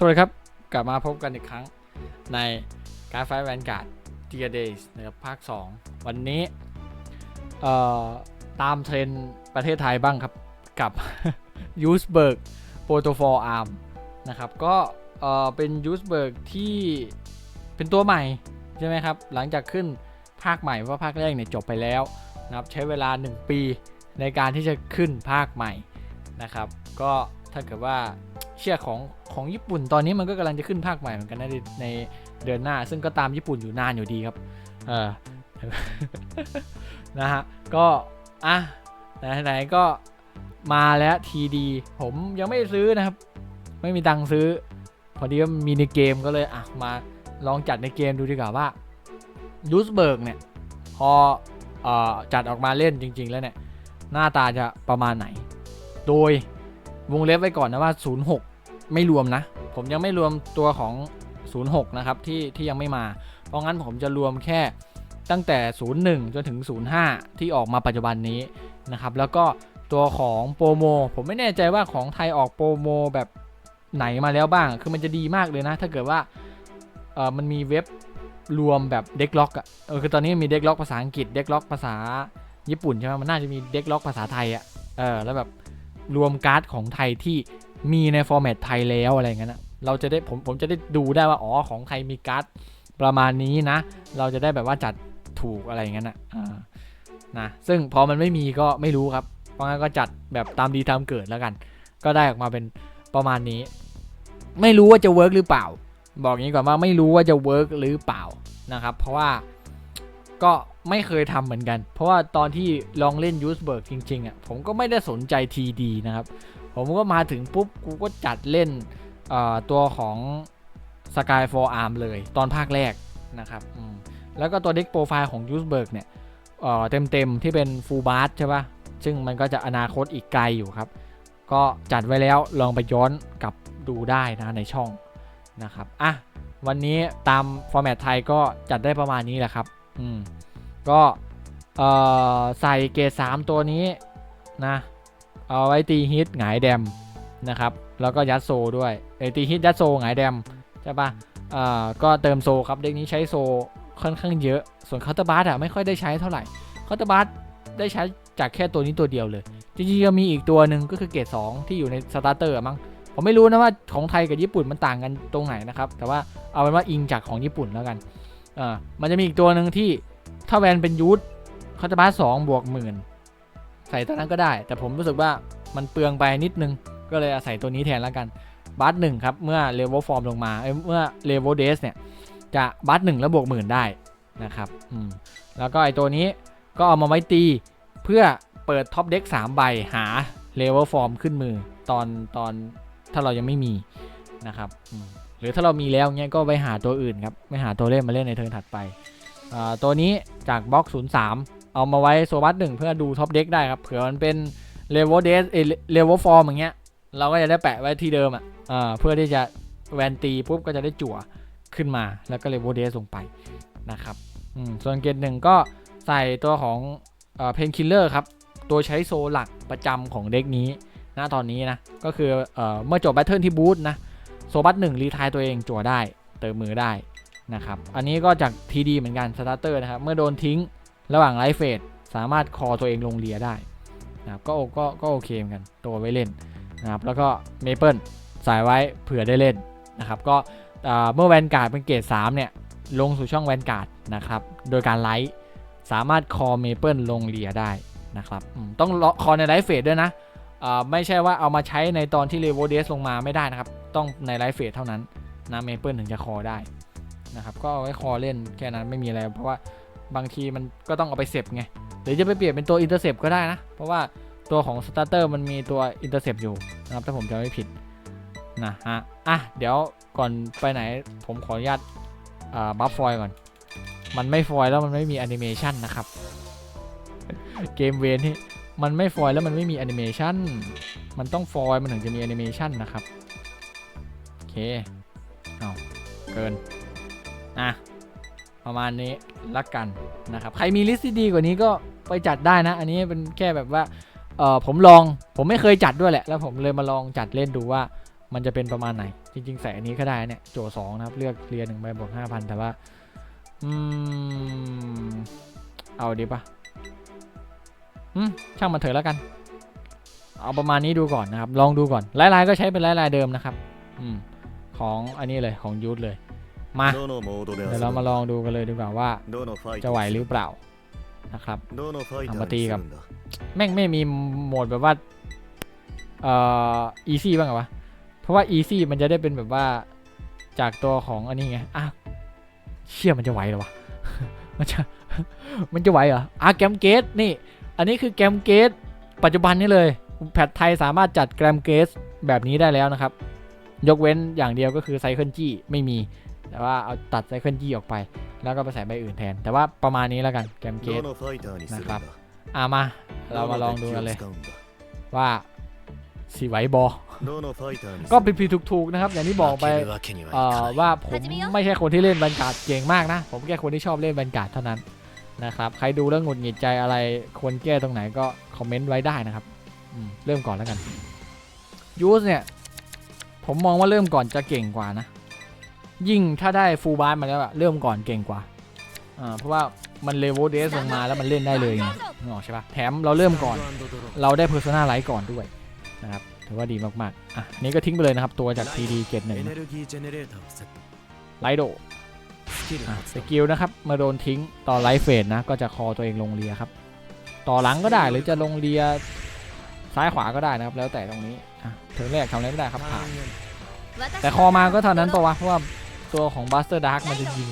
สวัสดีครับ กลับมาพบกันอีกครั้งในการไฟแวนการ์ดเทียเดย์นะครับภาค 2 วันนี้เอ่อตามเทรนประเทศไทยบ้างครับ กับยูสเบิร์กโปรโตฟอร์อาร์มนะครับก็เอ่อเป็นยูสเบิร์กที่เป็นตัวใหม่ ใช่ไหมครับ หลังจากขึ้นภาคใหม่ว่าภาคแรกเนี่ยจบไปแล้วนะครับใช้เวลา 1 ปีในการที่จะขึ้นภาคใหม่นะครับ ก็ถ้าเกิดว่า เชื่อของของญี่ปุ่นตอนนี้มันก็กำลังจะขึ้นภาคใหม่เหมือนกันนะในในเดือนหน้า ซึ่งก็ตามญี่ปุ่นอยู่นานอยู่ดีครับ เออนะฮะ ก็อะไหนๆก็มาแล้วทีดีผมยังไม่ได้ซื้อนะครับ ไม่มีตังค์ซื้อ พอดีว่ามีในเกมก็เลยอะมาลองจัดในเกมดูดีกว่าว่ายูสเบิร์กเนี่ย พอเออจัดออกมาเล่นจริง ๆ แล้วเนี่ย หน้าตาจะประมาณไหน โดยวงเล็บไว้ก่อนนะว่า 06 ไม่รวมนะ ผมยังไม่รวมตัวของ 06 นะครับที่ที่ยังไม่มา เพราะงั้นผมจะรวมแค่ตั้งแต่ 01 จนถึง 05 ที่ออกมาปัจจุบันนี้นะครับ แล้วก็ตัวของโปรโมผมไม่แน่ใจว่าของไทยออกโปรโมแบบไหนมาแล้วบ้าง คือมันจะดีมากเลยนะ ถ้าเกิดว่าเออมันมีเว็บรวมแบบเด็กล็อกอะเออคือตอนนี้มีเด็กล็อกภาษาอังกฤษเด็กล็อกภาษาญี่ปุ่นใช่ไหมมันน่าจะมีเด็กล็อกภาษาไทยอะเออแล้วแบบรวมการ์ดของไทยที่ มีในฟอร์แมตไทยแล้วอะไรอย่างเงี้ยนะเราจะได้ผมผมจะได้ดูได้ว่าอ๋อของไทยมีการ์ดประมาณนี้นะ เราจะได้แบบว่าจัดถูกอะไรอย่างเงี้ยนะอ่านะซึ่งพอมันไม่มีก็ไม่รู้ครับ เพราะงั้นก็จัดแบบตามดีตามเกิดแล้วกัน ก็ได้ออกมาเป็นประมาณนี้ ไม่รู้ว่าจะเวิร์กหรือเปล่า บอกอย่างนี้ก่อนว่าไม่รู้ว่าจะเวิร์กหรือเปล่านะครับ เพราะว่าก็ไม่เคยทำเหมือนกัน เพราะว่าตอนที่ลองเล่นยูสเบิร์กจริงๆอะผมก็ไม่ได้สนใจทีดีนะครับ ผมก็มาถึงปุ๊บกูก็จัดเล่นตัวของ Sky for Arm เลยตอนภาคแรกนะครับแล้วก็ตัวเด็กโปรไฟล์ของยูสเบิร์กเนี่ยเเต็มๆที่เป็นฟูลบาร์ใช่ปะซึ่งมันก็จะอนาคตอีกไกลอยู่ครับ ก็จัดไว้แล้วลองไปย้อนกลับดูได้นะในช่องนะครับอะวันนี้ตามฟอร์แมตไทยก็จัดได้ประมาณนี้แหละครับอืมก็ใส่เกรด3ตัวนี้นะ เอาไว้ตีฮิตหงายแดมนะครับ แล้วก็ยัดโซด้วยเอตีฮิตยัดโซหงายแดมใช่ปะอ่าก็เติมโซครับเด็กนี้ใช้โซค่อนข้างเยอะ ส่วนคาน์เตอร์บาร์อะไม่ค่อยได้ใช้เท่าไหร่คาน์เตอร์บาร์ได้ใช้จากแค่ตัวนี้ตัวเดียวเลย จริงๆก็มีอีกตัวหนึ่งก็คือเกรด2ที่อยู่ในสตาร์เตอร์มั้งผมไม่รู้นะว่าของไทยกับญี่ปุ่นมันต่างกันตรงไหนนะครับ แต่ว่าเอาเป็นว่าอิงจากของญี่ปุ่นแล้วกันอ่ามันจะมีอีกตัวหนึ่งที่ถ้าแวนเป็นยูทเขาจะบาสสองบวกหมื่น ใส่ตัวนั้นก็ได้ แต่ผมรู้สึกว่ามันเปลืองไปนิดนึง ก็เลยอาศัยตัวนี้แทนแล้วกันบาสหนึ่งครับ เมื่อเลเวลฟอร์มลงมาเอ้เมื่อเลเวลเดสเนี่ย จะบาสหนึ่งแล้วบวกหมื่นได้นะครับอืมแล้วก็ไอตัวนี้ก็เอามาไว้ตีเพื่อเปิดท็อปเด็ก3ใบหาเลเวลฟอร์มขึ้นมือตอนตอนถ้าเรายังไม่มีนะครับอืมหรือถ้าเรามีแล้วเงี้ยก็ไปหาตัวอื่นครับไม่หาตัวเล่นมาเล่นในเทิร์นถัดไปอ่าตัวนี้จากบล็อก 03 เอามาไว้โซบัสหนึ่งเพื่อดูท็อปเด็กได้ครับ เผื่อมันเป็นเลเวลเดสเลเวลฟอร์มอย่างเงี้ย เราก็จะได้แปะไว้ที่เดิมอะอ่าเพื่อที่จะแวนตีปุ๊บก็จะได้จั่วขึ้นมาแล้วก็เลเวลเดสลงไปนะครับส่วนเกรดหนึ่งก็ใส่ตัวของเพนคิลเลอร์ครับ ตัวใช้โซหลักประจำของเด็กนี้ณตอนนี้นะ ก็คือเออเมื่อจบแบทเทิลที่บูธนะ โซบัตหนึ่งรีทายตัวเองจั่วได้ เติมมือได้นะครับ อันนี้ก็จากทีดีเหมือนกันสตาร์เตอร์นะครับ เมื่อโดนทิ้ง ระหว่างไลฟ์เฟสสามารถคอตัวเองลงเลียได้นะครับก็ก็ก็โอเคเหมือนกันตัวไว้เล่นนะครับแล้วก็เมเปิลใส่ไว้เผื่อได้เล่นนะครับก็เมื่อแวนการ์ดเป็นเกรด3เนี่ยลงสู่ช่องแวนการ์ดนะครับโดยการไลท์สามารถคอเมเปิลลงเลียได้นะครับต้องคอในไลฟ์เฟสด้วยนะไม่ใช่ว่าเอามาใช้ในตอนที่เลเวลเดสลงมาไม่ได้นะครับ ต้องในไลฟ์เฟสเท่านั้นนะเมเปิลถึงจะคอได้นะครับก็เอาไว้คอเล่นแค่นั้นไม่มีอะไรเพราะว่า บางทีมันก็ต้องเอาไปเซฟไงหรือจะไปเปลี่ยนเป็นตัวอินเตอร์เซปก็ได้นะ เพราะว่าตัวของสตาร์เตอร์มันมีตัวอินเตอร์เซปอยู่นะครับถ้าผมจำไม่ผิดนะฮะอะเดี๋ยวก่อนไปไหนผมขออนุญาตอ่าบัฟฟอยก่อน มันไม่ฟอยแล้วมันไม่มีแอนิเมชันนะครับ เกมเวนที่มันไม่ฟอยแล้วมันไม่มีแอนิเมชันมันต้องฟอยมันถึงจะมีแอนิเมชันนะครับ โอเค เอาเกิน อะ ประมาณนี้ละกันนะครับ ใครมีลิสต์ที่ดีกว่านี้ก็ไปจัดได้นะ อันนี้เป็นแค่แบบว่าเออผมลองผมไม่เคยจัดด้วยแหละ แล้วผมเลยมาลองจัดเล่นดูว่ามันจะเป็นประมาณไหน จริง ๆ ใส่อันนี้ก็ได้เนี่ยโจสองนะครับ เลือกเรียนหนึ่งใบบวกห้าพันแต่ว่าอืมเอาดีปะอืมช่างมันเถอะแล้วกัน เอาประมาณนี้ดูก่อนนะครับ ลองดูก่อนลายๆก็ใช้เป็นลายๆเดิมนะครับ อืมของอันนี้เลยของยูทเลย มาเดี๋ยวเรามาลองดูกันเลยดีกว่าว่า จะไหวหรือเปล่านะครับเอามาตีกับแม่งไม่มีโหมดแบบว่าเอ่ออีซี่บ้างเหรอวะ เพราะว่าอีซี่มันจะได้เป็นแบบว่าจากตัวของอันนี้ไงอะเชื่อมันจะไหวหรอวะมันจะมันจะไหวเหรออะแกมเกสนี่ อันนี้คือแกมเกสปัจจุบันนี้เลยแพทไทยสามารถจัดแกรมเกสแบบนี้ได้แล้วนะครับ ยกเว้นอย่างเดียวก็คือไซเคิลจี้ไม่มี แต่ว่าเอาตัดไซเคิลยี่ออกไป แล้วก็ไปใส่ใบอื่นแทน แต่ว่าประมาณนี้แล้วกันแกมเกตนะครับอะมา เรามาลองดูกันเลย ว่าสีไวบอ ก็เป็นพีถูกๆนะครับ อย่างที่บอกไปว่าผมไม่ใช่คนที่เล่นบรรยากาศเก่งมากนะ ผมแค่คนที่ชอบเล่นบรรยากาศเท่านั้นนะครับใครดูเรื่องหงุดหงิดใจอะไรควรแก้ตรงไหนก็คอมเมนต์ไว้ได้นะครับเริ่มก่อนแล้วกันยูสเนี่ยผมมองว่าเริ่มก่อนจะเก่งกว่านะ ยิ่งถ้าได้ฟูลบาสมาแล้วอะเริ่มก่อนเก่งกว่าอ่าเพราะว่ามันเลเวลเดสลงมาแล้วมันเล่นได้เลยไงนึกอใช่ปะแถมเราเริ่มก่อน เราได้เพอร์ซนาไลท์ก่อนด้วยนะครับถือว่าดีมากๆอะนี่ก็ทิ้งไปเลยนะครับตัวจากทีดีเกตหนึ่งไลโดสกิลนะครับมาโดนทิ้งต่อไลฟ์เฟดนะก็จะคอตัวเองลงเรียครับ ต่อหลังก็ได้หรือจะลงเรียซ้ายขวาก็ได้นะครับ แล้วแต่ตรงนี้อะถึงแรกทำอะไรไม่ได้ครับผ่านแต่คอมาก็เท่านั้นปะวะเพราะว่า ตัวของบัสเตอร์ดาร์กมันจะยิง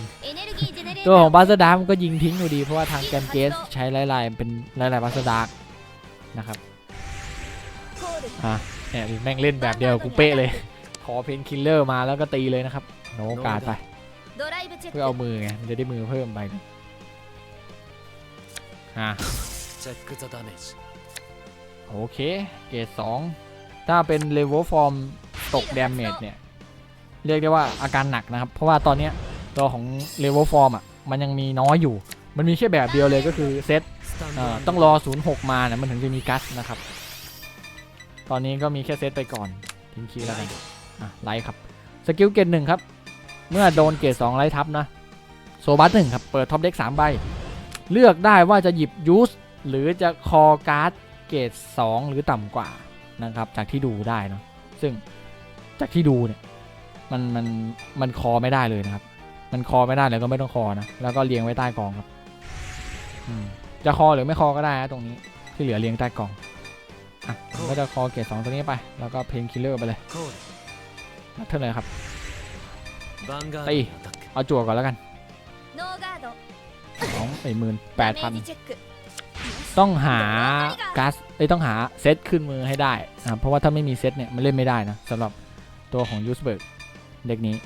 ตัวของบัสเตอร์ดาร์กมันก็ยิงทิ้งอยู่ดี เพราะว่าทางแกมเกสใช้ลายๆเป็นลายๆบัสเตอร์ดาร์กนะครับอะเนี่ยแม่งเล่นแบบเดียวกูเป๊ะเลย ขอเพนคิลเลอร์มาแล้วก็ตีเลยนะครับโนกาดไปเพื่อเอามือไงมันจะได้มือเพิ่มไปอะโอเค เกรสองถ้าเป็นเลเวลฟอร์มตกดาเมจเนี่ย เรียกได้ว่าอาการหนักนะครับ เพราะว่าตอนนี้ตัวของเลเวลฟอร์มอะมันยังมีน้อยอยู่ มันมีแค่แบบเดียวเลยก็คือเซตต้องรอ 06 มาเนี่ยมันถึงจะมีกัสนะครับ ตอนนี้ก็มีแค่เซตไปก่อนทิ้งคีแล้วกันะไลท์ครับสกิลเกรดหนึ่งครับ เมื่อโดนเกตสองไลท์ทับนะโซบัสหนึ่งครับ เปิดท็อปเด็กสามใบ เลือกได้ว่าจะหยิบยูสหรือจะคอการ์ดเกตสองหรือต่ำกว่านะครับ จากที่ดูได้นะซึ่งจากที่ดูเนี่ย มันมันมันคอไม่ได้เลยนะครับ มันคอไม่ได้เลยก็ไม่ต้องคอนะแล้วก็เลียงไว้ใต้กองครับจะคอหรือไม่คอก็ได้นะตรงนี้ที่เหลือเลียงใต้กองอะก็จะคอเกตสองตัวนี้ไป แล้วก็เพนคิลเลอร์ไปเลยนัดเท่าไหร่ครับตีเอาจั่วก่อนแล้วกันสองสี่หมื่นแปดพันต้องหาก๊าซไอ้ต้องหาเซตขึ้นมือให้ได้นะเพราะว่าถ้าไม่มีเซตเนี่ยมันเล่นไม่ได้นะสำหรับตัวของยูสเบิร์ก เด็กนี้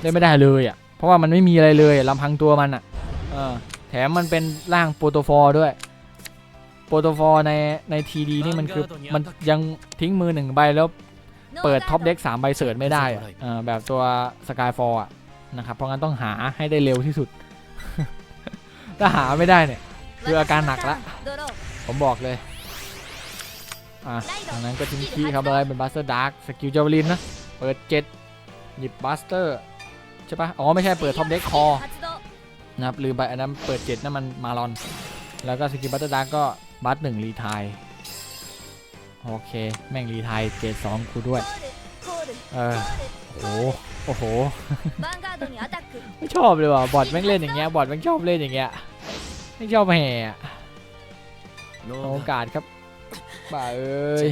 เล่นไม่ได้เลยอะเพราะว่ามันไม่มีอะไรเลยลำพังตัวมันอะเออแถมมันเป็นร่างโปรโตฟอร์ด้วย โปรโตฟอร์ในในทีดีนี่มันคือมันยังทิ้งมือหนึ่งใบแล้วเปิดท็อปเด็กสามใบเสิร์ชไม่ได้อะแบบตัวสกายฟอร์อะนะครับเพราะงั้นต้องหาให้ได้เร็วที่สุด ถ้าหาไม่ได้เนี่ย คืออาการหนักละ ผมบอกเลย อะทางนั้นก็ทิ้งขี้ครับอะไรเป็นบัสเตอร์ดาร์กสกิลเจวลินนะ เปิดเจ็ด หยิบบัสเตอร์ใช่ปะอ๋อ ไม่ใช่เปิดท็อปเด็กคอนะครับหรือใบอันนั้นเปิดเจ็ดนั่นมันมาลอน แล้วก็สกิลบัตเตอร์ดาร์ก็บัสหนึ่งรีทายโอเค แม่งรีทายเจ็ดสองกูด้วย เออโอ้โหโอ้โห ไม่ชอบเลยว่ะบอดแม่งเล่นอย่างเงี้ยบอดแม่งชอบเล่นอย่างเงี้ยไม่ชอบแห่โอกาสครับบ่าเอ้ย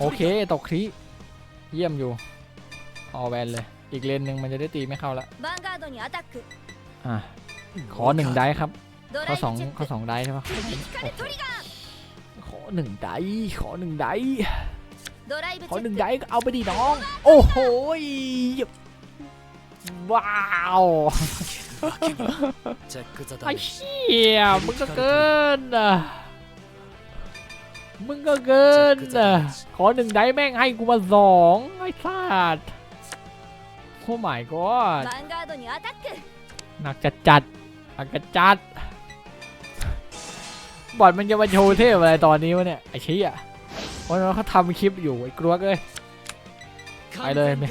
โอเคตกครี เยี่ยมอยู่ออแวนเลย อีกเลนหนึ่งมันจะได้ตีไม่เข้าละอะขอหนึ่งได้ครับข้อสองข้อสองได้ใช่ปะขอหนึ่งได้ขอหนึ่งได้ขอหนึ่งได้ก็เอาไปดีน้อง โอ้โหว้าวไอ้เหี้ยมึงก็เกินอะ มึงก็เกิน ขอหนึ่งได้แม่งให้กูมาสองไอ้สัตโอ้ my god หนักจัดจัดหนักจัดจัดบอดมันจะมาโชว์เทพอะไรตอนนี้วะเนี่ย ไอ้ชี้อะวันนั้นเขาทำคลิปอยู่ไอ้กลัวเลยไปเลยแม่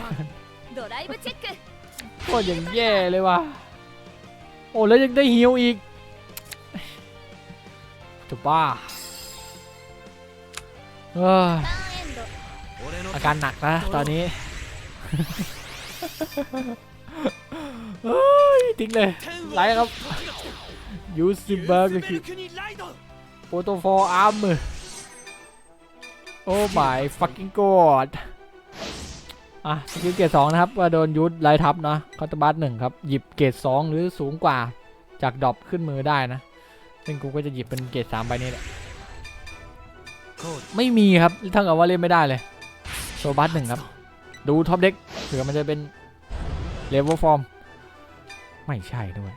โคตรอย่างแย่เลยว่ะโอ้แล้วยังได้ฮิวอีกจะบ้า อาการหนักนะตอนนี้เฮ้ยทิ้งเลยไล่ครับยูซิบาร์ก็คือโปรโตฟอร์อาร์มโอ้ my fucking god อะสกิลเกรดสองนะครับว่าโดนยูทไลทับเนาะคาตาบัสหนึ่งครับ หยิบเกรดสองหรือสูงกว่าจากดรอปขึ้นมือได้นะ ซึ่งกูก็จะหยิบเป็นเกรดสามไปนี่แหละ ไม่มีครับทั้งกับว่าเล่นไม่ได้เลยโซบัสหนึ่งครับ ดูท็อปเด็กเผื่อมันจะเป็นเลเวลฟอร์ม ไม่ใช่ด้วย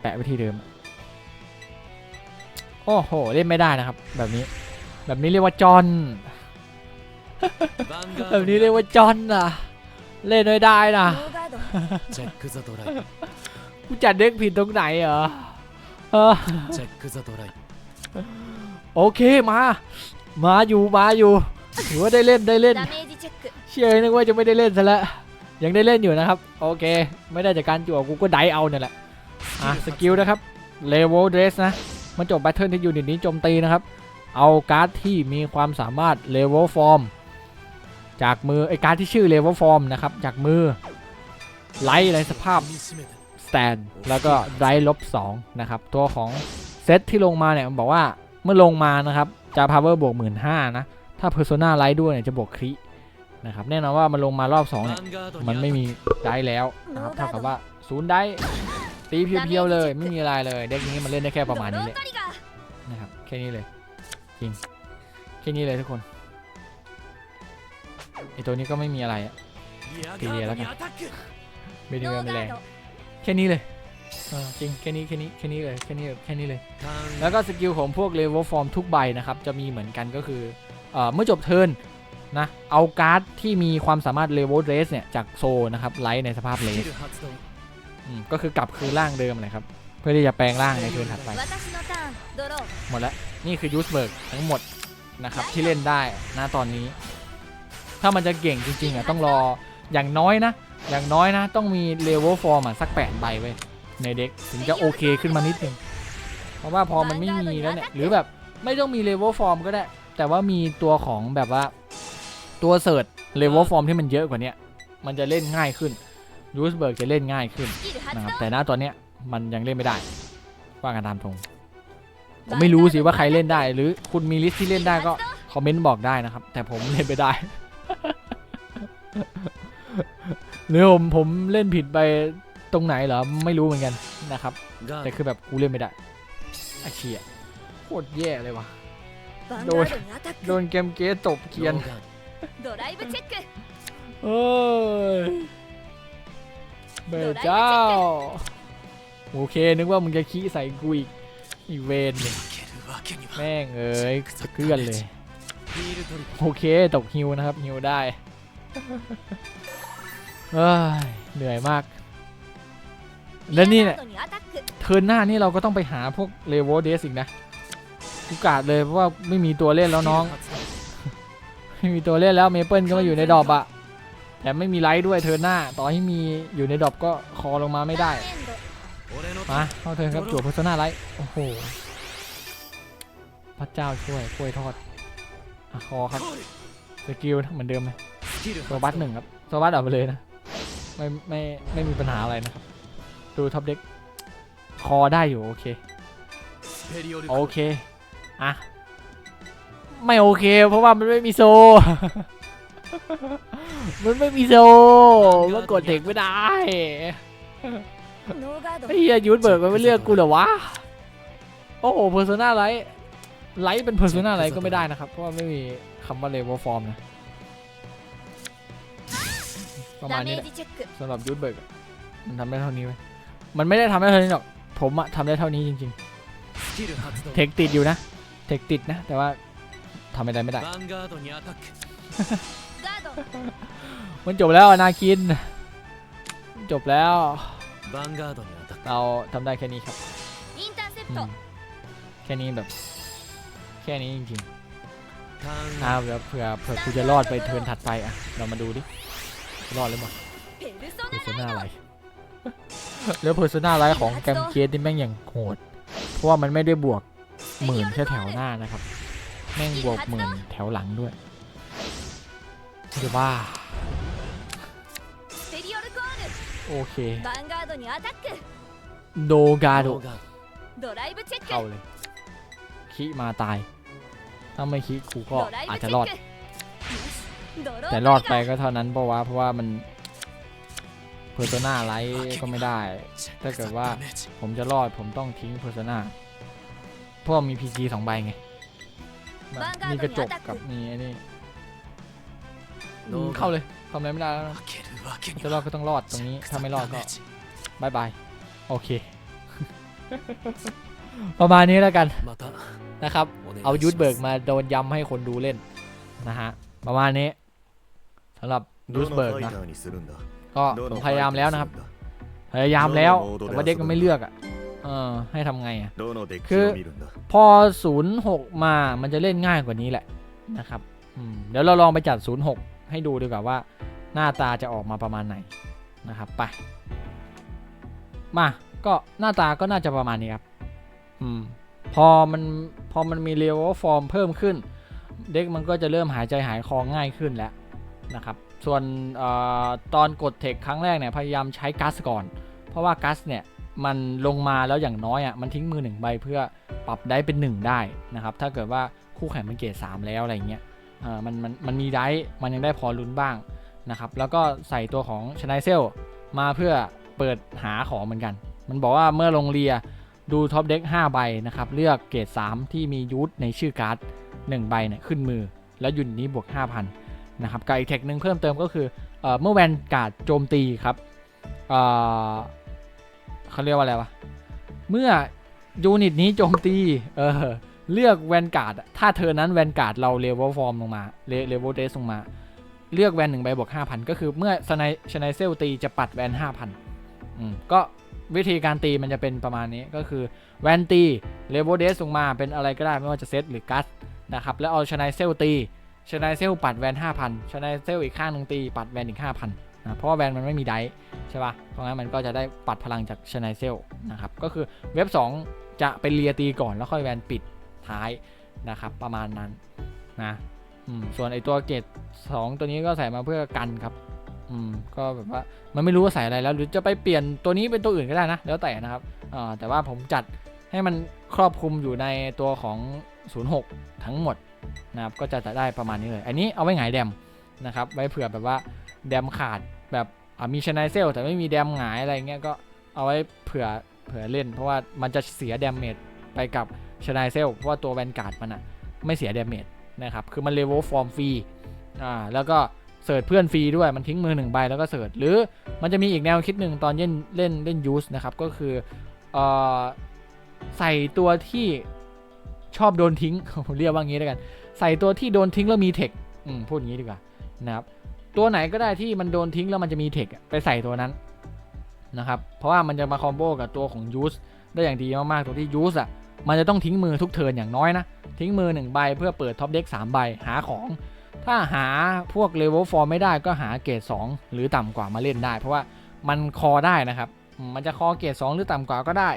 แปะไปที่เดิม โอ้โห เล่นไม่ได้นะครับ แบบนี้ แบบนี้เรียกว่าจอนแบบนี้เรียกว่าจอนนะเล่นไม่ได้นะกูจัดเด็กผิดตรงไหนเหรอเออ โอเคมา มาอยู่มาอยู่ถือว่าได้เล่นได้เล่น เชื่อนึกว่าจะไม่ได้เล่นซะแล้วยังได้เล่นอยู่นะครับ โอเค ไม่ได้จากการจั่วกูก็ไดเอาเนี่ยแหละอะสกิลนะครับเลเวลเดรสนะ มันจบแบทเทิลที่อยู่เดี๋ยวนี้โจมตีนะครับ เอาการ์ดที่มีความสามารถเลเวลฟอร์มจากมือไอการ์ดที่ชื่อเลเวลฟอร์มนะครับ จากมือไลท์ในสภาพสแตนแล้วก็ไดลบ2นะครับ ตัวของเซตที่ลงมาเนี่ยมันบอกว่า เมื่อลงมานะครับจะพาวเวอร์บวกหมื่นห้านะ ถ้าเพอร์โซนาไลท์ด้วยเนี่ยจะบวกครินะครับแน่นอนว่ามันลงมารอบ2เนี่ยมันไม่มีได้แล้วนะครับเท่ากับว่าศูนย์ได้ตีเพียวๆเลยไม่มีอะไรเลยเด็กนี้มันเล่นได้แค่ประมาณนี้เลยนะครับแค่นี้เลยจริงแค่นี้เลยทุกคนไอตัวนี้ก็ไม่มีอะไรอะตีเรียแล้วกันไม่ดีไม่แรงแค่นี้เลย จริงแค่นี้แค่นี้แค่นี้เลยแค่นี้แค่นี้เลย แล้วก็สกิลของพวกเลเวลฟอร์มทุกใบนะครับ จะมีเหมือนกันก็คือเมื่อจบเทิร์นนะเอาการ์ดที่มีความสามารถเลเวลเรสเนี่ย จากโซนะครับไลท์ในสภาพเลสก็คือกลับคือร่างเดิมเลยครับ เพื่อที่จะแปลงร่างในเทิร์นถัดไป หมดแล้ว นี่คือยูสเบิร์กทั้งหมดนะครับ ที่เล่นได้นะตอนนี้ ถ้ามันจะเก่งจริงๆอะต้องรออย่างน้อยนะ อย่างน้อยนะ ต้องมีเลเวลฟอร์มสัก 8 ใบไว้ ในเด็กถึงจะโอเคขึ้นมานิดนึงเพราะว่าพอมันไม่มีแล้วเนี่ยหรือแบบไม่ต้องมีเลเวลฟอร์มก็ได้ แต่ว่ามีตัวของแบบว่าตัวเสิร์ชเลเวลฟอร์มที่มันเยอะกว่านี้มันจะเล่นง่ายขึ้นยูสเบิร์กจะเล่นง่ายขึ้นนะครับแต่ณตอนเนี้ยมันยังเล่นไม่ได้ว่ากันตามตรงผมไม่รู้สิว่าใครเล่นได้ หรือคุณมีลิสที่เล่นได้ก็คอมเมนต์บอกได้นะครับ แต่ผมเล่นไม่ได้หรือผมผมเล่นผิดไป ตรงไหนเหรอ ไม่รู้เหมือนกันนะครับ แต่คือแบบกูเล่นไม่ได้ไอ้เชี่ยโคตรแย่เลยวะโดนโดนเกมเกตบเกียนเฮ้ยเบเจ้า โอเค นึกว่ามึงจะขี้ใส่กูอีกอีเวนแม่งเอ้ยสะเกือนเลย โอเค ตกฮิวนะครับฮิวได้เหนื่อยมาก และนี่เนี่ยเทินหน้านี่เราก็ต้องไปหาพวกเลเวเดสอีกนะกูกาดเลยเพราะว่าไม่มีตัวเล่นแล้วน้อง ไม่มีตัวเล่นแล้วเมเปิลก็มาอยู่ในดอบอะแต่ไม่มีไลท์ด้วยเทินหน้า ต่อให้มีอยู่ในดอบก็คอลงมาไม่ได้มาเข้าเทินครับจั่วเพอร์ซนาไลท์โอ้โหพระเจ้าช่วยป่วยทอดอคอครับสกิลเหมือนเดิมไหมตัวบัตหนึ่งครับตัวบัตเอาไปเลยนะไม่ไม่ไม่มีปัญหาอะไรนะครับ ดูท็อปเด็กคอได้อยู่ โอเค โอเค อะ ไม่โอเค เพราะว่ามันไม่มีโซ มันไม่มีโซมันกดเด็กไม่ได้ไอ้เฮียยูดเบิร์กมันไม่เลือกกูเหรอวะ โอ้โหเพอร์โซนาไลท์ไลท์เป็นเพอร์โซนาไลท์ก็ไม่ได้นะครับ เพราะว่าไม่มีคำว่าเลเวลฟอร์มนะ ประมาณนี้แหละสำหรับยูดเบิร์กมันทำได้เท่านี้ไหม มันไม่ได้ทำได้เท่านี้หรอก ผมอะทำได้เท่านี้จริงๆ เทคติดอยู่นะ เทคติดนะ แต่ว่าทำไม่ได้ไม่ได้ มันจบแล้วนาคิน จบแล้ว เราทำได้แค่นี้ครับ แค่นี้แบบ แค่นี้จริงๆอ้าวเผื่อเผื่อคุณจะรอดไปเทิร์นถัดไปอะเรามาดูดิ รอดหรือเปล่ากูจะหน้าอะไร แล้วเพอร์ซนาไลท์ของแกมเกสนี่แม่งอย่างโหด เพราะว่ามันไม่ได้บวกหมื่นแค่แถวหน้านะครับ แม่งบวกหมื่นแถวหลังด้วยเดี๋ะว่าโอเคโดกาโดเข้าเลยคิมาตาย ถ้าไม่คิกูก็อาจจะรอด แต่รอดไปก็เท่านั้นเพราะว่าเพราะว่ามัน เพอร์โซนาไลท์ก็ไม่ได้ ถ้าเกิดว่าผมจะรอดผมต้องทิ้งเพอร์โซนาเพราะมีพีจีสองใบไง มีกระจกกับมีไอ้นี่เข้าเลยทำอะไรไม่ได้แล้วจะรอดก็ต้องรอดตรงนี้ ถ้าไม่รอดก็บายบาย โอเค ประมาณนี้แล้วกันนะครับ เอายุทธเบิกมาโดนย้ำให้คนดูเล่นนะฮะ ประมาณนี้สำหรับยุทธเบิกนะ ก็ผมพยายามแล้วนะครับ พยายามแล้วแต่ว่าเด็กมันไม่เลือกอะให้ทำไงอะคือพอ 06 มามันจะเล่นง่ายกว่านี้แหละนะครับเดี๋ยวเราลองไปจัด 06 ให้ดูดีกว่าว่า หน้าตาจะออกมาประมาณไหนนะครับไป มาก็หน้าตาก็น่าจะประมาณนี้ครับอพอมันพอมันมีเลเวลฟอร์มเพิ่มขึ้น เด็กมันก็จะเริ่มหายใจหายคอง่ายขึ้นแล้วนะครับ ส่วนอตอนกดเทคครั้งแรกเนี่ยพยายามใช้กัสก่อน เพราะว่ากัสเนี่ยมันลงมาแล้วอย่างน้อยอะมันทิ้งมือหนึ่งใบเพื่อปรับได้เป็น 1 ได้นะครับถ้าเกิดว่าคู่แข่งมันเกรด3แล้วอะไรเงี้ยเออมันมันมันมีได้มันยังได้พอลุ้นบ้างนะครับแล้วก็ใส่ตัวของชนายเซลมาเพื่อเปิดหาของเหมือนกัน มันบอกว่าเมื่อลงเรียดูท็อปเด็ก5ใบนะครับเลือกเกรด3ที่มียูทในชื่อการ์ด1ใบเนี่ยขึ้นมือ แล้วยุนนี้บวก 5,000 นะครับกับอีกเทคหนึ่งเพิ่มเติมก็คือเอเมื่อแวนการ์ดโจมตีครับเเขาเรียกว่าอะไรวะ เมื่อยูนิตนี้โจมตีเออเลือกแวนการ์ดถ้าเธอนั้นแวนการ์ดเราเลเวลฟอร์มลงมาเลเวลเดสลงมา เลือกแวนหนึ่งใบบวก5,000ก็คือเมื่อสไนชไนเซลตีจะปัดแวน5,000อืมก็วิธีการตีมันจะเป็นประมาณนี้ก็คือแวนตีเลเวลเดสลงมาเป็นอะไรก็ได้ไม่ว่าจะเซตหรือกัสนะครับแล้วเอาชไนเซลตี ชไนเซลปัดแวน5,000ชไนเซลอีกข้างหนึงตีปัดแวนอีก5,000นะเพราะว่าแวนมันไม่มีไดใช่ปะเพราะงั้นมันก็จะได้ปัดพลังจากชไนเซลนะครับก็คือเว็บ 2 จะเป็นเลียตีก่อนแล้วค่อยแวนปิดท้ายนะครับประมาณนั้นนะส่วนไอตัวเกต2ตัวนี้ก็ใส่มาเพื่อกันครับอืมก็แบบว่ามันไม่รู้ว่าใส่อะไรแล้วหรือจะไปเปลี่ยนตัวนี้เป็นตัวอื่นก็ได้นะแล้วแต่นะครับอ่าแต่ว่าผมจัดให้มันครอบคลุมอยู่ในตัวของ 06 ทั้งหมด นะครับก็จะจะได้ประมาณนี้เลย อันนี้เอาไว้หงายแดมนะครับไว้เผื่อแบบว่าแดมขาดแบบมีชไนเซลแต่ไม่มีแดมหงายอะไรเงี้ยก็เอาไว้เผื่อเผื่อเล่น เพราะว่ามันจะเสียแดมเมจไปกับชไนเซลเพราะว่าตัวแวนการ์ดมันอะไม่เสียแดมเมจนะครับคือมันเลเวลฟอร์มฟรีอ่าแล้วก็เสิร์ชเพื่อนฟรีด้วยมันทิ้งมือหนึ่งใบแล้วก็เสิร์ชหรือมันจะมีอีกแนวคิดหนึ่งตอนเล่นเล่นเล่นยูสนะครับก็คืออใส่ตัวที่ ชอบโดนทิ้งผมเรียกว่างี้แล้วกัน ใส่ตัวที่โดนทิ้งแล้วมีเทคอืมพูดอย่างนี้ดีกว่านะครับตัวไหนก็ได้ที่มันโดนทิ้งแล้วมันจะมีเทคไปใส่ตัวนั้นนะครับเพราะว่ามันจะมาคอมโบกับตัวของยูสได้อย่างดีมากๆตัวที่ยูสอะมันจะต้องทิ้งมือทุกเทินอย่างน้อยนะทิ้งมือหนึ่งใบเพื่อเปิดท็อปเด็กสามใบหาของ ถ้าหาพวกเลเวลฟอร์ไม่ได้ก็หาเกรด2 หรือต่ำกว่ามาเล่นได้ เพราะว่ามันคอได้นะครับ มันจะคอเกรด2 หรือต่ำกว่าก็ได้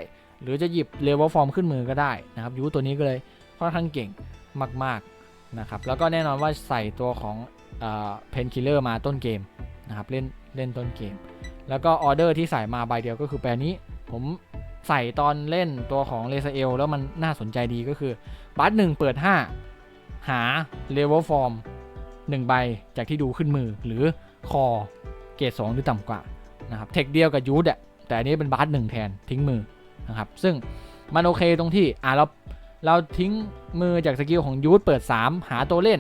หรือจะหยิบเลเวลฟอร์มขึ้นมือก็ได้นะครับยูตัวนี้ก็เลยค่อนข้างเก่งมากๆนะครับแล้วก็แน่นอนว่าใส่ตัวของเพนคิลเลอร์มาต้นเกมนะครับเล่นเล่นต้นเกม แล้วก็ออเดอร์ที่ใส่มาใบเดียวก็คือแปลนี้ ผมใส่ตอนเล่นตัวของเลเซเอลแล้วมันน่าสนใจดีก็คือบัตหนึ่งเปิด 5 หาเลเวลฟอร์ม1ใบจากที่ดูขึ้นมือหรือคอเกรด2หรือต่ำกว่านะครับเทคเดียวกับยูดอะแต่อันนี้เป็นบัตหนึ่งแทนทิ้งมือ นะครับ ซึ่งมันโอเคตรงที่อ่าเราเราทิ้งมือจากสกิลของยูดเปิด 3 หาตัวเล่น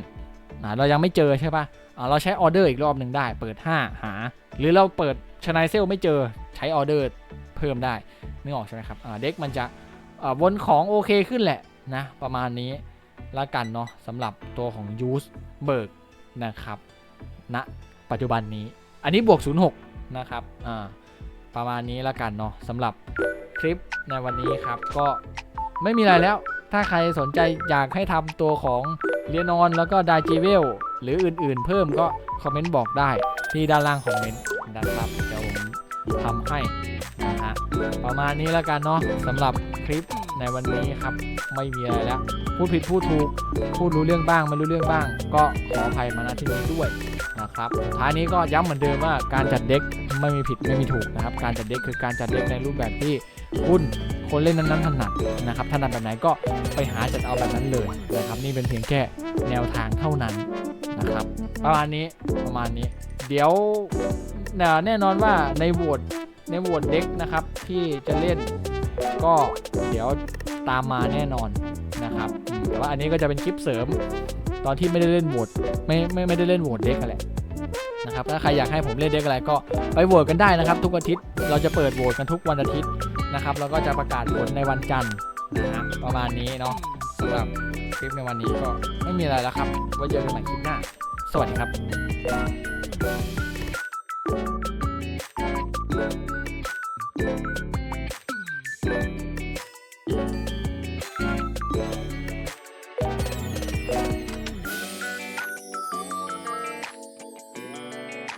อ่าเรายังไม่เจอใช่ปะอ่าเราใช้ออเดอร์อีกรอบหนึ่งได้ เปิด 5 หา หรือเราเปิดชนายเซลไม่เจอใช้ออเดอร์เพิ่มได้นึกออกใช่ไหมครับอ่าเด็กมันจะอ่าวนของโอเคขึ้นแหละนะประมาณนี้ละกันเนาะสำหรับตัวของยูสเบิร์กนะครับณนะปัจจุบันนี้ อันนี้บวก 06 นะครับอ่า ประมาณนี้ละกันเนาะสำหรับคลิปในวันนี้ครับ ก็ไม่มีอะไรแล้ว ถ้าใครสนใจอยากให้ทำตัวของเรียนอนแล้วก็ไดจีเวลหรืออื่นๆ เพิ่มก็คอมเมนต์บอกได้ที่ด้านล่างคอมเมนต์นะครับเดี๋ยวผมทำให้นะฮะประมาณนี้แล้วกันเนาะสำหรับคลิปในวันนี้ครับ ไม่มีอะไรแล้ว พูดผิดพูดถูก พูดรู้เรื่องบ้างไม่รู้เรื่องบ้าง ก็ขออภัยมาณที่นี้ด้วย ครับสุดท้ายนี้ก็ย้ำเหมือนเดิมว่าการจัดเด็กไม่มีผิดไม่มีถูกนะครับ การจัดเด็กคือการจัดเด็กในรูปแบบที่คุณคนเล่นนั้นๆถนัดนะครับถนัดแบบไหนก็ไปหาจัดเอาแบบนั้นเลยนะครับนี่เป็นเพียงแค่แนวทางเท่านั้นนะครับประมาณนี้ประมาณนี้ เดี๋ยวแน่นอนว่าในโหวตในโหวตเด็กนะครับที่จะเล่นก็เดี๋ยวตามมาแน่นอนนะครับแต่ว่าอันนี้ก็จะเป็นคลิปเสริม ตอนที่ไม่ได้เล่นโหวตไม่ไม่ไม่ได้เล่นโหวตเด็กกันแหละ นะครับ ถ้าใครอยากให้ผมเล่นเด็กอะไรก็ไปโหวตกันได้นะครับ ทุกอาทิตย์เราจะเปิดโหวตกันทุกวันอาทิตย์นะครับแล้วก็จะประกาศผลในวันจันทร์นะฮะประมาณนี้เนาะสำหรับคลิปในวันนี้ก็ไม่มีอะไรแล้วครับไว้เจอกันใหม่คลิปหน้า สวัสดีครับ